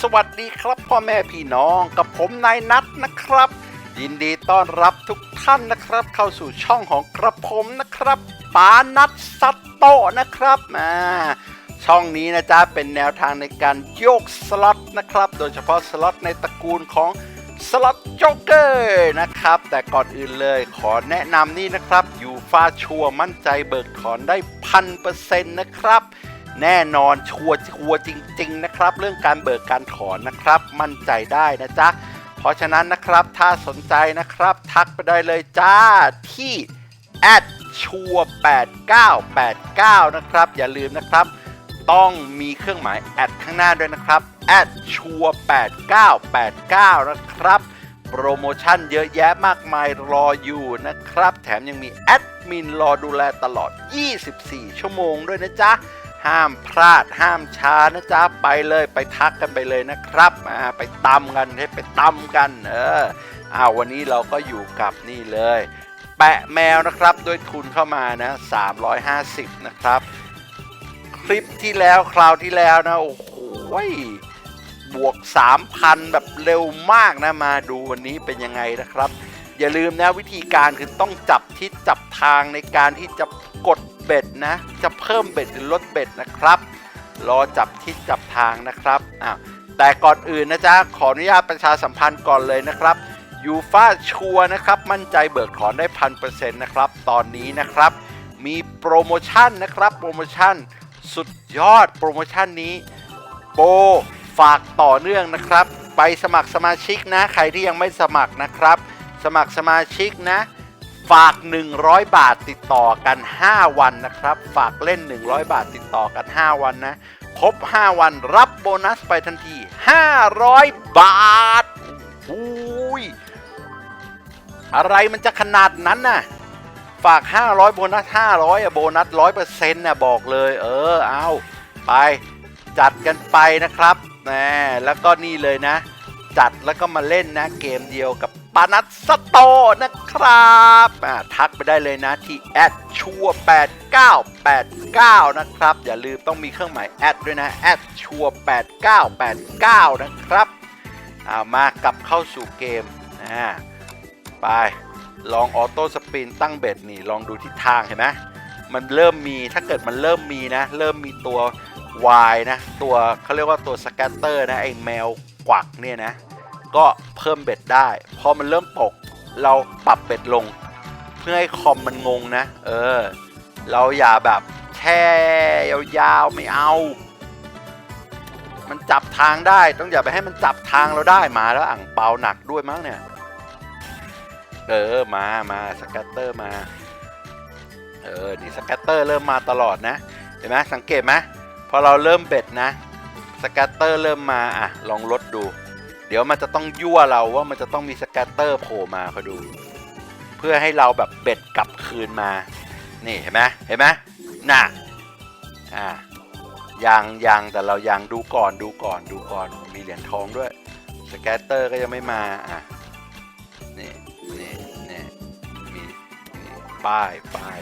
สวัสดีครับพ่อแม่พี่น้องกับผมนายนัทนะครับ ยินดีต้อนรับทุกท่านนะครับ เข้าสู่ช่องของกระผมนะครับปานัทซัตโตนะครับอ่าช่องนี้นะจ๊ะเป็นแนวทางในการโยกสล็อตนะครับ โดยเฉพาะสล็อตในตระกูลของสล็อตโจ๊กเกอร์นะครับ แต่ก่อนอื่นเลยขอแนะนำนี่นะครับ อยู่ฟาชัวมั่นใจเบิกถอนได้พันเปอร์เซ็นต์นะครับ แน่นอนชัวร์ชัวร์จริง ๆ นะครับ เรื่องการเบิกการถอนนะครับ มั่นใจได้นะจ๊ะ เพราะฉะนั้นนะครับถ้าสนใจนะครับ ทักไปได้เลยจ้าที่แอดชัว8989 นะครับ อย่าลืมนะครับ ต้องมีเครื่องหมายแอดข้างหน้าด้วยนะครับแอดชัว8989 นะครับ โปรโมชั่นเยอะแยะมากมายรออยู่นะครับ แถมยังมีแอดมินรอดูแลตลอด 24 ชั่วโมงด้วยนะจ๊ะ ห้ามพลาดห้ามช้านะจ๊ะไปเลยไปทักกันไปเลยนะครับอ่าไปตำกันให้ไปตำกันเอออ้าววันนี้เราก็อยู่กับนี่เลย แปะแมวนะครับด้วยทุนเข้ามานะ350 นะครับ คลิปที่แล้วคราวที่แล้วนะโอ้โหบวก 3,000 แบบเร็วมากนะมาดูวันนี้เป็นยังไงนะครับ อย่าลืมนะวิธีการคือต้องจับทิศจับทางในการที่จะกด เบ็ดนะ จะเพิ่มเบ็ดหรือลดเบ็ดนะครับ รอจับทิศจับทางนะครับอ้าวแต่ก่อนอื่นนะจ๊ะ ขออนุญาตประชาสัมพันธ์ก่อนเลยนะครับยูฟาชัวนะครับ มั่นใจเบิกถอนได้พันเปอร์เซ็นต์นะครับ ตอนนี้นะครับ มีโปรโมชั่นนะครับ โปรโมชั่นสุดยอดโปรโมชั่นนี้โปรฝากต่อเนื่องนะครับ ไปสมัครสมาชิกนะ ใครที่ยังไม่สมัครนะครับ สมัครสมาชิกนะ ฝาก 100 บาทติดต่อกัน 5 วันนะครับ ฝากเล่น 100 บาทติดต่อกัน 5 วันนะครบ 5 วันรับโบนัสไปทันที 500 บาทอุ้ยอะไรมันจะขนาดนั้นน่ะ ฝาก 500 โบนัส 500อะโบนัส 100%น่ะบอกเลย เออ เอาไปจัดกันไปนะครับแหมแล้วก็นี่เลยนะ จัดแล้วก็มาเล่นนะ เกมเดียวกับ ปานัทสโตนะครับอ่าทักไปได้เลยนะที่แอดชัว8989นะครับ อย่าลืมต้องมีเครื่องหมายแอดด้วยนะแอดชัว8989นะครับอ่ามากลับเข้าสู่เกมอ่าไป ลองออโต้สปินตั้งเบ็ดนี่ ลองดูทิศทางเห็นไหมมันเริ่มมีถ้าเกิดมันเริ่มมีนะ เริ่มมีตัว Y นะ ตัวเขาเรียกว่าตัวสแกตเตอร์นะ ไอแมวกวักเนี่ยนะ ก็เพิ่มเบ็ดได้ พอมันเริ่มตก เราปรับเบ็ดลง เพื่อให้คอมมันงงนะ เออ เราอย่าแบบแช่ยาวๆไม่เอา มันจับทางได้ ต้องอย่าไปให้มันจับทางเราได้มาแล้วอ่างเปาหนักด้วยมั้งเนี่ย เออมามาสแกตเตอร์มา เออนี่สแกตเตอร์เริ่มมาตลอดนะ เห็นไหมสังเกตไหมพอเราเริ่มเบ็ดนะสแกตเตอร์เริ่มมาอะลองลดดู เดี๋ยวมันจะต้องยั่วเราว่ามันจะต้องมีสแกตเตอร์โผล่มาคอยดู เพื่อให้เราแบบเบ็ดกลับคืนมา นี่เห็นไหมเห็นไหมน่ะอะยังยังแต่เรายังดูก่อนดูก่อนดูก่อนมีเหรียญทองด้วยสแกตเตอร์ก็ยังไม่มาอะนี่นี่นี่มีนี่ป้ายป้าย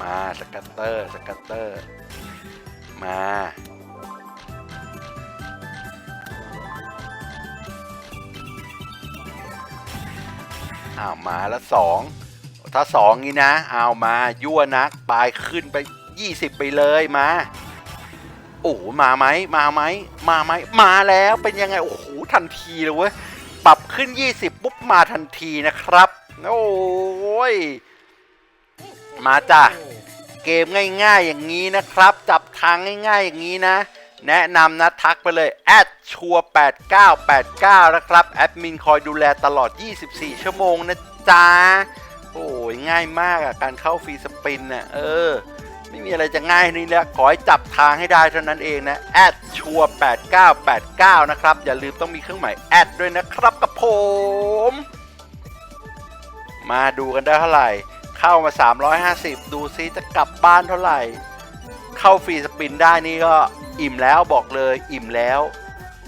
มาสแกตเตอร์สแกตเตอร์มา อ้าวมาแล้วสองถ้าสองนี้นะเอามายั่วนักปลายขึ้นไป 20 ไปเลยมาโอ้โหมาไหมมาไหมมาไหมมาแล้วเป็นยังไงโอ้โหทันทีเลยเว้ยปรับขึ้น 20 ปุ๊บมาทันทีนะครับโอ้ยมาจ้ะเกมง่ายๆอย่างนี้นะครับ จับทางง่ายๆอย่างนี้นะ แนะนำนะทักไปเลยแอดชัว8989 นะครับ แอดมินคอยดูแลตลอด 24 ชั่วโมงนะจ๊ะ โอ้ยง่ายมากอะการเข้าฟรีสปินน่ะเออ ไม่มีอะไรจะง่ายนี่แหละขอให้จับทางให้ได้เท่านั้นเองนะแอดชัว8989 นะครับ อย่าลืมต้องมีเครื่องหมายแอดด้วยนะครับกับผม มาดูกันได้เท่าไหร่ เข้ามา 350 ดูซิจะกลับบ้านเท่าไหร่ เข้าฟรีสปินได้นี่ก็ อิ่มแล้วบอกเลยอิ่มแล้ว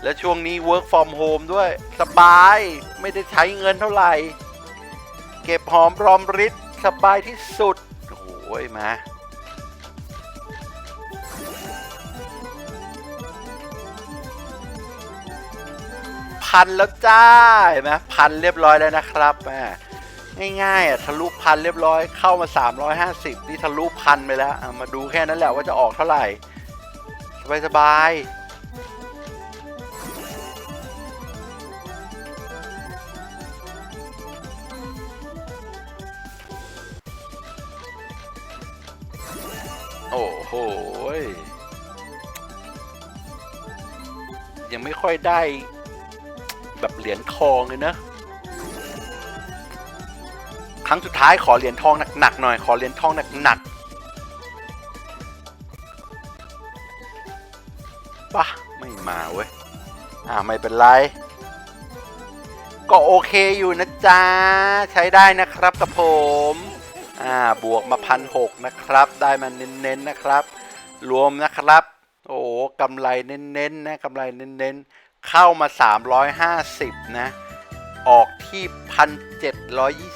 และช่วงนี้ work from home ด้วย สบายไม่ได้ใช้เงินเท่าไหร่ เก็บหอมรอมริดสบายที่สุด โอ้ยมาพันแล้วจ้าเห็นไหมพันเรียบร้อยแล้วนะครับแม่ง่ายๆอะทะลุพันเรียบร้อยเข้ามา 350 นี่ทะลุพันไปแล้ว มาดูแค่นั้นแหละว่าจะออกเท่าไหร่ สบายโอ้โหยยังไม่ค่อยได้ แบบเหรียญทองเลยนะ ครั้งสุดท้ายขอเหรียญทองหนักๆหน่อย ขอเหรียญทองหนักๆ ปะไม่มาเว้ย อ่าไม่เป็นไร ก็โอเคอยู่นะจ๊ะ ใช้ได้นะครับกับผม อ่าบวกมาพันหกนะครับ ได้มาเน้นๆนะครับ รวมนะครับ โอ้กำไรเน้นๆนะกำไรเน้นๆ เข้ามา 350 นะ ออกที่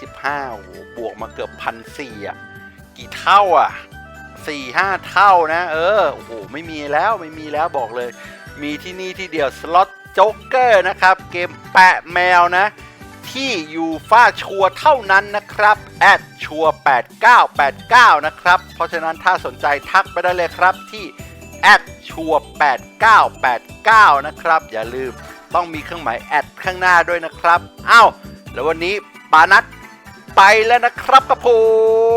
1,725โอ้โหบวกมาเกือบพันสี่อะ กี่เท่าอะ สี่ห้าเท่านะ เออ โอ้โห ไม่มีแล้วไม่มีแล้วบอกเลย มีที่นี่ที่เดียวสล็อตโจ๊กเกอร์นะครับ เกมแปะแมวนะ ที่ยูฟ่าชัวเท่านั้นนะครับแอดชัว8989 นะครับ เพราะฉะนั้นถ้าสนใจทักไปได้เลยครับที่แอดชัว8989 นะครับ อย่าลืมต้องมีเครื่องหมายแอดข้างหน้าด้วยนะครับ อ้าว แล้ววันนี้ปานัดไปแล้วนะครับกับผม